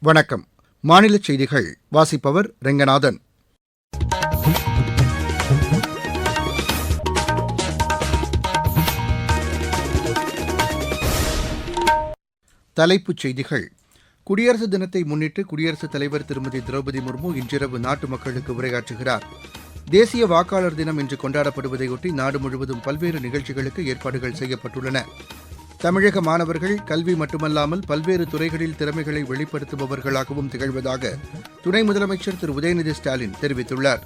வணக்கம். மாநில செய்திகள் வாசிப்பவர் ரெங்கநாதன். தலைப்புச் செய்திகள். குடியரசு தினத்தை முன்னிட்டு குடியரசுத் தலைவர் திருமதி திரௌபதி முர்மு இன்றிரவு நாட்டு மக்களுக்கு உரையாற்றுகிறார். தேசிய வாக்காளர் தினம் இன்று கொண்டாடப்படுவதையொட்டி நாடு முழுவதும் பல்வேறு நிகழ்ச்சிகளுக்கு ஏற்பாடுகள் செய்யப்பட்டுள்ளன. தமிழக மாணவர்கள் கல்வி மட்டுமல்லாமல் பல்வேறு துறைகளில் திறமைகளை வெளிப்படுத்துபவர்களாகவும் திகழ்வதாக துணை முதலமைச்சர் திரு. உதயநிதி ஸ்டாலின் தெரிவித்துள்ளார்.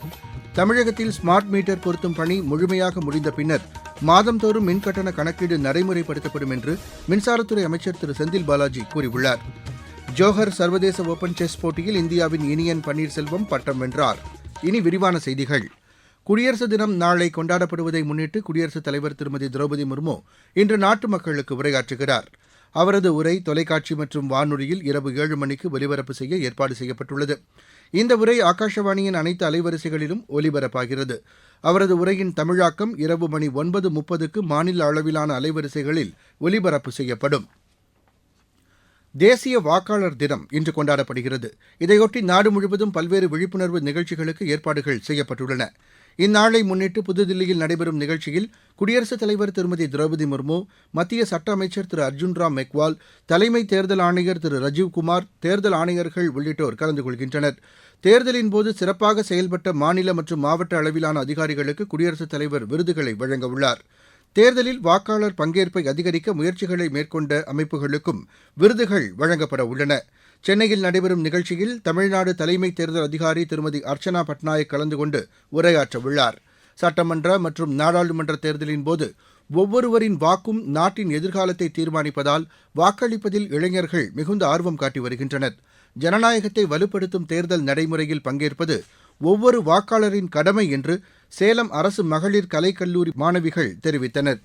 தமிழகத்தில் ஸ்மார்ட் மீட்டர் பொருத்தும் பணி முழுமையாக முடிந்த பின்னர் மாதந்தோறும் மின்கட்டண கணக்கீடு நடைமுறைப்படுத்தப்படும் என்று மின்சாரத்துறை அமைச்சர் திரு. செந்தில் பாலாஜி கூறியுள்ளார். ஜோஹர் சர்வதேச ஓபன் செஸ் போட்டியில் இந்தியாவின் இனியன் பன்னீர்செல்வம் பட்டம் வென்றார். இனி விரிவான செய்திகள். குடியரசு தினம் நாளை கொண்டாடப்படுவதை முன்னிட்டு குடியரசுத் தலைவர் திருமதி திரௌபதி முர்மு இன்று நாட்டு மக்களுக்கு உரையாற்றுகிறார். அவரது உரை தொலைக்காட்சி மற்றும் வானொலியில் இரவு ஏழு மணிக்கு ஒலிபரப்பு செய்ய ஏற்பாடு செய்யப்பட்டுள்ளது. இந்த உரை ஆகாஷவாணியின் அனைத்து அலைவரிசைகளிலும் ஒலிபரப்பாகிறது. அவரது உரையின் தமிழாக்கம் இரவு மணி ஒன்பது முப்பதுக்கு மாநில அளவிலான அலைவரிசைகளில் ஒலிபரப்பு செய்யப்படும். தேசிய வாக்காளர் தினம் இன்று கொண்டாடப்படுகிறது. இதையொட்டி நாடு முழுவதும் பல்வேறு விழிப்புணர்வு நிகழ்ச்சிகளுக்கு ஏற்பாடுகள் செய்யப்பட்டுள்ளன. இந்நாளை முன்னிட்டு புதுதில்லியில் நடைபெறும் நிகழ்ச்சியில் குடியரசுத் தலைவர் திருமதி திரௌபதி முர்மு மத்திய சட்ட அமைச்சர் திரு அர்ஜுன் ராம் மெக்வால் தலைமை தேர்தல் ஆணையர் திரு ரஜீவ்குமார் தேர்தல் ஆணையர்கள் உள்ளிட்டோர் கலந்து கொள்கின்றனர். தேர்தலின்போது சிறப்பாக செயல்பட்ட மாநில மற்றும் மாவட்ட அளவிலான அதிகாரிகளுக்கு குடியரசுத் தலைவர் விருதுகளை வழங்கவுள்ளார் தேர்தலில் வாக்காளர் பங்கேற்பை அதிகரிக்க முயற்சிகளை மேற்கொண்ட அமைப்புகளுக்கும் விருதுகள் வழங்கப்பட உள்ளன. சென்னையில் நடைபெறும் நிகழ்ச்சியில் தமிழ்நாடு தலைமை தேர்தல் அதிகாரி திருமதி அர்ச்சனா பட்நாயக் கலந்து கொண்டு உரையாற்றவுள்ளார். சட்டமன்ற மற்றும் நாடாளுமன்ற தேர்தலின்போது ஒவ்வொருவரின் வாக்கும் நாட்டின் எதிர்காலத்தை தீர்மானிப்பதால் வாக்களிப்பதில் இளைஞர்கள் மிகுந்த ஆர்வம் காட்டி வருகின்றனர். ஜனநாயகத்தை வலுப்படுத்தும் தேர்தல் நடைமுறையில் பங்கேற்பது ஒவ்வொரு வாக்காளரின் கடமை என்று சேலம் அரசு மகளிர் கலைக்கல்லூரி மாணவிகள் தெரிவித்தனர்.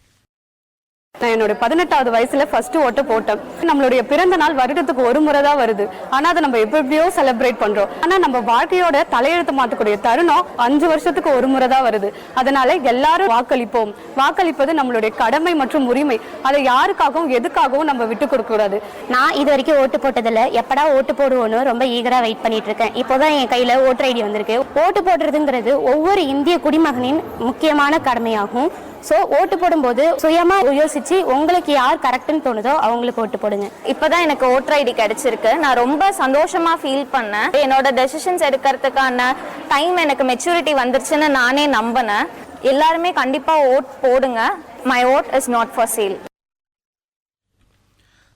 நான் என்னோட பதினெட்டாவது வயசுல ஃபர்ஸ்ட் ஓட்டு போட்டேன். நம்மளுடைய பிறந்த நாள் வருடத்துக்கு ஒரு முறை தான் வருது. ஆனா அதை நம்ம எப்படி எப்படியோ செலிப்ரேட் பண்றோம். ஆனா நம்ம வாழ்க்கையோட தலையெழுத்து மாத்தக்கூடிய தருணம் அஞ்சு வருஷத்துக்கு ஒரு முறை தான் வருது. அதனால எல்லாரும் வாக்களிப்போம். வாக்களிப்பது நம்மளுடைய கடமை மற்றும் உரிமை. அதை யாருக்காகவும் எதுக்காகவும் நம்ம விட்டு கொடுக்க கூடாது. நான் இது வரைக்கும் ஓட்டு போட்டதில்ல. எப்படா ஓட்டு போடுவோன்னு ரொம்ப ஈகரா வெயிட் பண்ணிட்டு இருக்கேன். இப்போதான் என் கையில ஓட்டர் ஐடி வந்திருக்கு. ஓட்டு போடுறதுங்கிறது ஒவ்வொரு இந்திய குடிமகனின் முக்கியமான கடமையாகும். ஸோ ஓட்டு போடும்போது சுயமா யோசிச்சு உங்களுக்கு யார் கரெக்ட்னு தோணுதோ அவங்களுக்கு ஓட்டு போடுங்க. இப்பதான் எனக்கு ஓட்டர் ஐடி கிடைச்சிருக்கு. நான் ரொம்ப சந்தோஷமா ஃபீல் பண்ணேன். என்னோட டெசிஷன்ஸ் எடுக்கிறதுக்கான டைம் எனக்கு மெச்சூரிட்டி வந்துருச்சுன்னு நானே நம்பினேன். எல்லாருமே கண்டிப்பா ஓட் போடுங்க. My vote is not for sale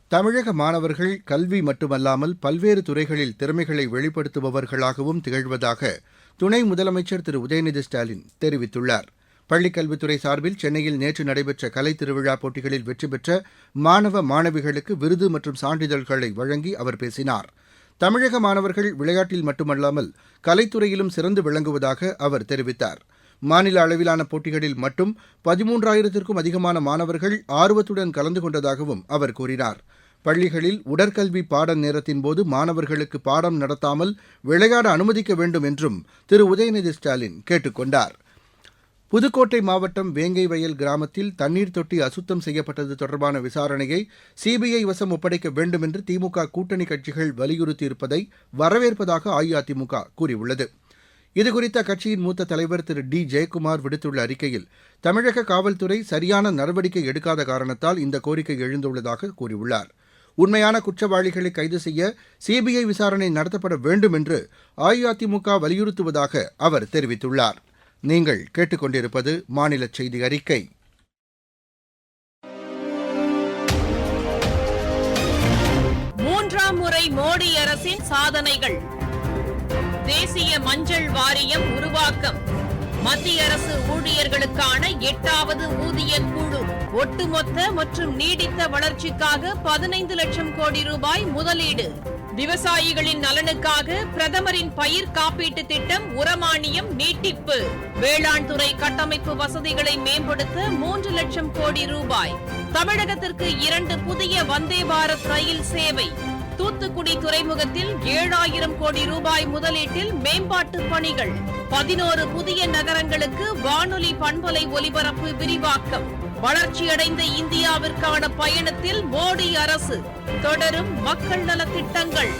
தமிழக மாணவர்கள் கல்வி மட்டுமல்லாமல் பல்வேறு துறைகளில் திறமைகளை வெளிப்படுத்துபவர்களாகவும் திகழ்வதாக துணை முதலமைச்சர் திரு உதயநிதி ஸ்டாலின் தெரிவித்துள்ளார். பள்ளிக்கல்வித்துறை சார்பில் சென்னையில் நேற்று நடைபெற்ற கலை திருவிழா போட்டிகளில் வெற்றி பெற்ற மாணவ மாணவிகளுக்கு விருது மற்றும் சான்றிதழ்களை வழங்கி அவர் பேசினார். தமிழக மாணவர்கள் விளையாட்டில் மட்டுமல்லாமல் கலைத்துறையிலும் சிறந்து விளங்குவதாக அவர் தெரிவித்தார். மாநில அளவிலான போட்டிகளில் மட்டும் பதிமூன்றாயிரத்திற்கும் அதிகமான மாணவர்கள் ஆர்வத்துடன் கலந்து கொண்டதாகவும் அவர் கூறினார். பள்ளிகளில் உடற்கல்வி பாட நேரத்தின் போது மாணவர்களுக்கு பாடம் நடத்தாமல் விளையாட அனுமதிக்க வேண்டும் என்றும் திரு. உதயநிதி ஸ்டாலின் கேட்டுக் கொண்டார். புதுக்கோட்டை மாவட்டம் வேங்கை வயல் கிராமத்தில் தண்ணீர் தொட்டி அசுத்தம் செய்யப்பட்டது தொடர்பான விசாரணையை சிபிஐ வசம் ஒப்படைக்க வேண்டும் என்று திமுக கூட்டணி கட்சிகள் வலியுறுத்தியிருப்பதை வரவேற்பதாக அஇஅதிமுக கூறியுள்ளது. இதுகுறித்த அக்கட்சியின் மூத்த தலைவர் திரு டி ஜெயக்குமார் விடுத்துள்ள அறிக்கையில் தமிழக காவல்துறை சரியான நடவடிக்கை எடுக்காத காரணத்தால் இந்த கோரிக்கை எழுந்துள்ளதாக கூறியுள்ளார். உண்மையான குற்றவாளிகளை கைது செய்ய சிபிஐ விசாரணை நடத்தப்பட வேண்டும் என்று அஇஅதிமுக வலியுறுத்துவதாக அவர் தெரிவித்துள்ளார். நீங்கள் கேட்டுக்கொண்டிருப்பது மாநில செய்தி அறிக்கை. மூன்றாம் முறை மோடி அரசின் சாதனைகள். தேசிய மஞ்சள் வாரியம் உருவாக்கம். மத்திய அரசு ஊழியர்களுக்கான எட்டாவது ஊதிய குழு. ஒட்டுமொத்த மற்றும் நீடித்த வளர்ச்சிக்காக பதினைந்து லட்சம் கோடி ரூபாய் முதலீடு. விவசாயிகளின் நலனுக்காக பிரதமரின் பயிர் காப்பீட்டு திட்டம் உரமானியம் நீட்டிப்பு. வேளாண் துறை கட்டமைப்பு வசதிகளை மேம்படுத்த மூன்று லட்சம் கோடி ரூபாய். தமிழகத்திற்கு இரண்டு புதிய வந்தே பாரத் ரயில் சேவை. தூத்துக்குடி துறைமுகத்தில் ஏழாயிரம் கோடி ரூபாய் முதலீட்டில் மேம்பாட்டு பணிகள். பதினோரு புதிய நகரங்களுக்கு வானொலி பண்பலை ஒலிபரப்பு விரிவாக்கம். வளர்ச்சியடைந்த இந்தியாவிற்கான பயணத்தில் மோடி அரசு தொடரும் மக்கள் நலத்திட்டங்கள்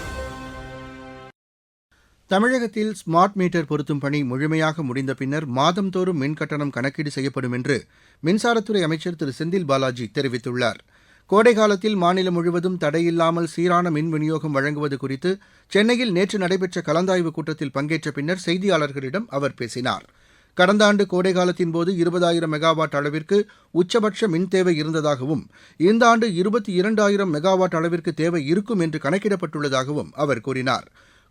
தமிழகத்தில் ஸ்மார்ட் மீட்டர் பொருத்தும் பணி முழுமையாக முடிந்த பின்னர் மாதந்தோறும் மின் கட்டணம் கணக்கீடு செய்யப்படும் என்று மின்சாரத்துறை அமைச்சர் திரு செந்தில் பாலாஜி தெரிவித்துள்ளார். கோடை காலத்தில் மாநிலம் முழுவதும் தடையில்லாமல் சீரான மின் விநியோகம் வழங்குவது குறித்து சென்னையில் நேற்று நடைபெற்ற கலந்தாய்வு கூட்டத்தில் பங்கேற்ற பின்னர் செய்தியாளர்களிடம் அவர் பேசினார். கடந்த ஆண்டு கோடை போது இருபதாயிரம் மெகாவாட் அளவிற்கு உச்சபட்ச மின் தேவை இருந்ததாகவும் இந்த ஆண்டு இருபத்தி இரண்டாயிரம் மெகாவாட் அளவிற்கு தேவை இருக்கும் என்று கணக்கிடப்பட்டுள்ளதாகவும் அவர் கூறினார்.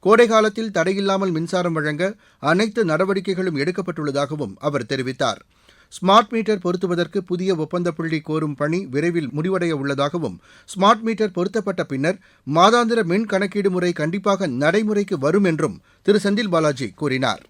கோடைகாலத்தில் தடையில்லாமல் மின்சாரம் வழங்க அனைத்து நடவடிக்கைகளும் எடுக்கப்பட்டுள்ளதாகவும் அவர் தெரிவித்தார். ஸ்மார்ட் மீட்டர் பொருத்துவதற்கு புதிய ஒப்பந்த புள்ளி கோரும் பணி விரைவில் முடிவடைய உள்ளதாகவும் ஸ்மார்ட் மீட்டர் பொருத்தப்பட்ட பின்னர் மாதாந்திர மின் கணக்கீடு முறை கண்டிப்பாக நடைமுறைக்கு வரும் என்றும் திரு செந்தில் பாலாஜி கூறினார்.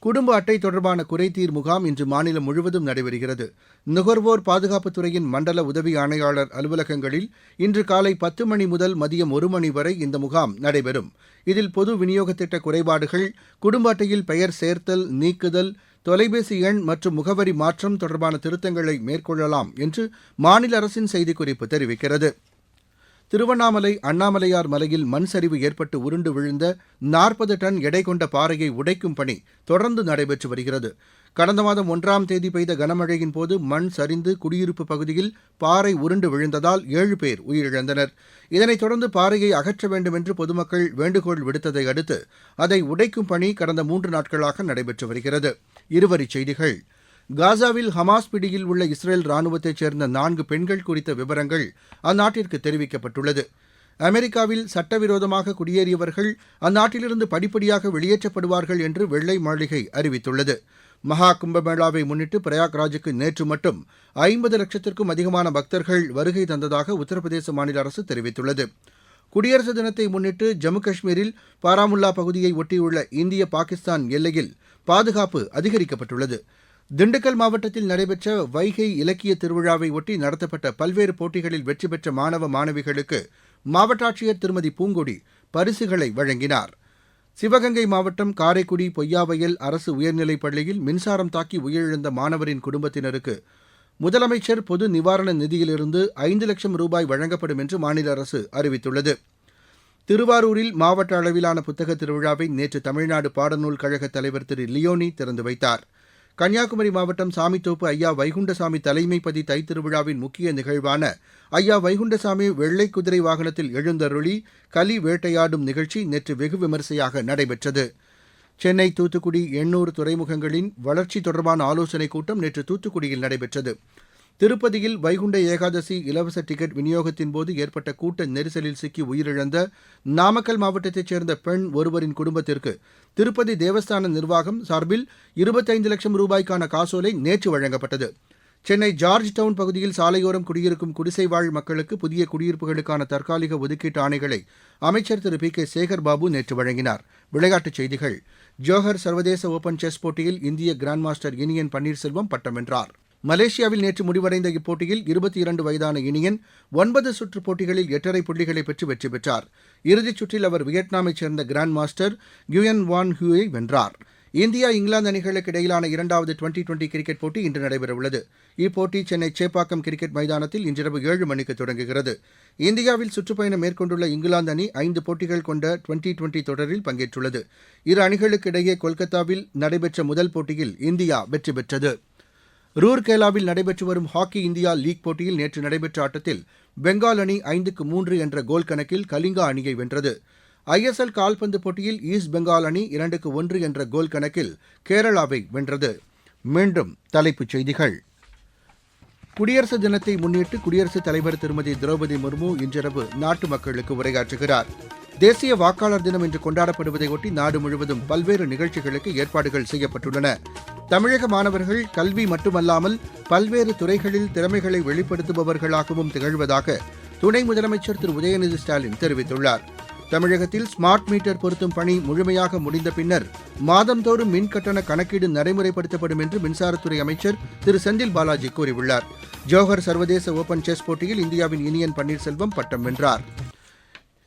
குடும்ப அட்டை தொடர்பான குறைதீர் முகாம் இன்று மாநிலம் முழுவதும் நடைபெறுகிறது. நுகர்வோர் பாதுகாப்புத் துறையின் மண்டல உதவி ஆணையாளர் அலுவலகங்களில் இன்று காலை பத்து மணி முதல் மதியம் ஒரு மணி வரை இந்த முகாம் நடைபெறும். இதில் பொது விநியோக திட்ட குறைபாடுகள் குடும்ப அட்டையில் பெயர் சேர்த்தல் நீக்குதல் தொலைபேசி எண் மற்றும் முகவரி மாற்றம் தொடர்பான திருத்தங்களை மேற்கொள்ளலாம் என்று மாநில அரசின் செய்திக்குறிப்பு தெரிவிக்கிறது. திருவண்ணாமலை அண்ணாமலையார் மலையில் மண் சரிவு ஏற்பட்டு உருண்டு விழுந்த நாற்பது டன் எடை கொண்ட பாறையை உடைக்கும் பணி தொடர்ந்து நடைபெற்று வருகிறது. கடந்த மாதம் ஒன்றாம் தேதி பெய்த கனமழையின் போது மண் சரிந்து குடியிருப்பு பகுதியில் பாறை உருண்டு விழுந்ததால் ஏழு பேர் உயிரிழந்தனர். இதனைத் தொடர்ந்து பாறையை அகற்ற வேண்டும் என்று பொதுமக்கள் வேண்டுகோள் விடுத்ததை அடுத்து அதை உடைக்கும் பணி கடந்த மூன்று நாட்களாக நடைபெற்று வருகிறது. இருவரிச் செய்திகள். காசாவில் ஹமாஸ் பிடியில் உள்ள இஸ்ரேல் ராணுவத்தைச் சேர்ந்த நான்கு பெண்கள் குறித்த விவரங்கள் அந்நாட்டிற்கு தெரிவிக்கப்பட்டுள்ளது. அமெரிக்காவில் சட்டவிரோதமாக குடியேறியவர்கள் அந்நாட்டிலிருந்து படிப்படியாக வெளியேற்றப்படுவார்கள் என்று வெள்ளை மாளிகை அறிவித்துள்ளது. மகா கும்பமேளாவை முன்னிட்டு பிரயாக்ராஜுக்கு நேற்று மட்டும் ஐம்பது லட்சத்திற்கும் அதிகமான பக்தர்கள் வருகை தந்ததாக உத்தரப்பிரதேச மாநில அரசு தெரிவித்துள்ளது. குடியரசு தினத்தை முன்னிட்டு ஜம்மு காஷ்மீரில் பாராமுல்லா பகுதியை ஒட்டியுள்ள இந்திய பாகிஸ்தான் எல்லையில் பாதுகாப்பு அதிகரிக்கப்பட்டுள்ளது. திண்டுக்கல் மாவட்டத்தில் நடைபெற்ற வைகை இலக்கிய திருவிழாவை ஒட்டி நடத்தப்பட்ட பல்வேறு போட்டிகளில் வெற்றி பெற்ற மாணவ மாணவிகளுக்கு மாவட்ட ஆட்சியர் திருமதி பூங்கொடி பரிசுகளை வழங்கினார். சிவகங்கை மாவட்டம் காரைக்குடி பொய்யாவயல் அரசு உயர்நிலைப் பள்ளியில் மின்சாரம் தாக்கி உயிரிழந்த மாணவரின் குடும்பத்தினருக்கு முதலமைச்சர் பொது நிவாரண நிதியிலிருந்து ஐந்து லட்சம் ரூபாய் வழங்கப்படும் என்று மாநில அரசு அறிவித்துள்ளது. திருவாரூரில் மாவட்ட அளவிலான புத்தக திருவிழாவை நேற்று தமிழ்நாடு பாடநூல் கழக தலைவர் திரு லியோனி திறந்து வைத்தார். கன்னியாகுமரி மாவட்டம் சாமித்தோப்பு ஐயா வைகுண்டசாமி தலைமைப்பதி தைத்திருவிழாவின் முக்கிய நிகழ்வான ஐயா வைகுண்டசாமி வெள்ளை குதிரை வாகனத்தில் எழுந்தருளி கலி வேட்டையாடும் நிகழ்ச்சி நேற்று வெகு விமரிசையாக நடைபெற்றது. சென்னை தூத்துக்குடி எண்ணூர் துறைமுகங்களின் வளர்ச்சி தொடர்பான ஆலோசனைக் கூட்டம் நேற்று தூத்துக்குடியில் நடைபெற்றது. திருப்பதியில் வைகுண்ட ஏகாதசி இலவச டிக்கெட் விநியோகத்தின் போது ஏற்பட்ட கூட்ட நெரிசலில் சிக்கி உயிரிழந்த நாமக்கல் மாவட்டத்தைச் சேர்ந்த பெண் ஒருவரின் குடும்பத்திற்கு திருப்பதி தேவஸ்தான நிர்வாகம் சார்பில் இருபத்தைந்து லட்சம் ரூபாய்க்கான காசோலை நேற்று வழங்கப்பட்டது. சென்னை ஜார்ஜ் டவுன் பகுதியில் சாலையோரம் குடியிருக்கும் குடிசைவாழ் மக்களுக்கு புதிய குடியிருப்புகளுக்கான தற்காலிக ஒதுக்கீட்டு ஆணைகளை அமைச்சர் திரு. பி. கே. சேகர் பாபு நேற்று வழங்கினார். விளையாட்டுச் செய்திகள். ஜோஹர் சர்வதேச ஓபன் செஸ் போட்டியில் இந்திய கிராண்ட் மாஸ்டர் இனியன் பன்னீர்செல்வம் பட்டம் வென்றார். மலேசியாவில் நேற்று முடிவடைந்த இப்போட்டியில் இருபத்தி இரண்டு வயதான இனியன் ஒன்பது சுற்றுப் போட்டிகளில் எட்டரை புள்ளிகளை பெற்று வெற்றி பெற்றார். இறுதிச் சுற்றில் அவர் வியட்நாமைச் சேர்ந்த கிராண்ட் மாஸ்டர் கியூயன் வான் ஹூயை வென்றார். இந்தியா இங்கிலாந்து அணிகளுக்கு இடையிலான இரண்டாவது டுவெண்டி டுவெண்டி கிரிக்கெட் போட்டி இன்று நடைபெறவுள்ளது. இப்போட்டி சென்னை சேப்பாக்கம் கிரிக்கெட் மைதானத்தில் இன்றிரவு ஏழு மணிக்கு தொடங்குகிறது. இந்தியாவில் சுற்றுப்பயணம் மேற்கொண்டுள்ள இங்கிலாந்து அணி ஐந்து போட்டிகள் கொண்ட டுவெண்டி டுவெண்டி தொடரில் பங்கேற்றுள்ளது. இரு அணிகளுக்கு இடையே கொல்கத்தாவில் நடைபெற்ற முதல் போட்டியில் இந்தியா வெற்றி பெற்றது. ரூர்கேலாவில் நடைபெற்று வரும் ஹாக்கி இந்தியா லீக் போட்டியில் நேற்று நடைபெற்ற ஆட்டத்தில் பெங்கால் அணி ஐந்துக்கு மூன்று என்ற கோல் கணக்கில் கலிங்கா அணியை வென்றது. ஐஎஸ்எல் கால்பந்து போட்டியில் ஈஸ்ட் பெங்கால் அணி இரண்டுக்கு ஒன்று என்ற கோல் கணக்கில் கேரளாவை வென்றது. மீண்டும் தலைப்புச் செய்திகள். குடியரசு தினத்தை முன்னிட்டு குடியரசுத் தலைவர் திருமதி திரௌபதி முர்மு இன்றிரவு நாட்டு மக்களுக்கு உரையாற்றுகிறார். தேசிய வாக்காளர் தினம் இன்று கொண்டாடப்படுவதையொட்டி நாடு முழுவதும் பல்வேறு நிகழ்ச்சிகளுக்கு ஏற்பாடுகள் செய்யப்பட்டுள்ளன. தமிழக மாணவர்கள் கல்வி மட்டுமல்லாமல் பல்வேறு துறைகளில் திறமைகளை வெளிப்படுத்துபவர்களாகவும் திகழ்வதாக துணை முதலமைச்சர் திரு. உதயநிதி ஸ்டாலின் தெரிவித்துள்ளார். தமிழகத்தில் ஸ்மார்ட் மீட்டர் பொருத்தும் பணி முழுமையாக முடிந்த பின்னர் மாதந்தோறும் மின் கட்டண கணக்கீடு நடைமுறைப்படுத்தப்படும் என்று மின்சாரத்துறை அமைச்சர் திரு. செந்தில் பாலாஜி கூறியுள்ளார். ஜோஹர் சர்வதேச ஓபன் செஸ் போட்டியில் இந்தியாவின் இனியன் பன்னீர்செல்வம் பட்டம் வென்றார்.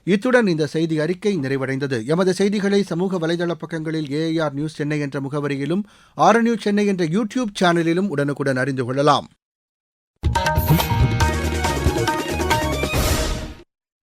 இத்துடன் இந்த செய்தி அறிக்கை நிறைவடைந்தது. எமது செய்திகளை சமூக வலைதள பக்கங்களில் ஏஐஆர் நியூஸ் சென்னை என்ற முகவரியிலும் ஆர் நியூஸ் சென்னை என்ற யூடியூப் சேனலிலும் உடனுக்குடன் அறிந்து கொள்ளலாம்.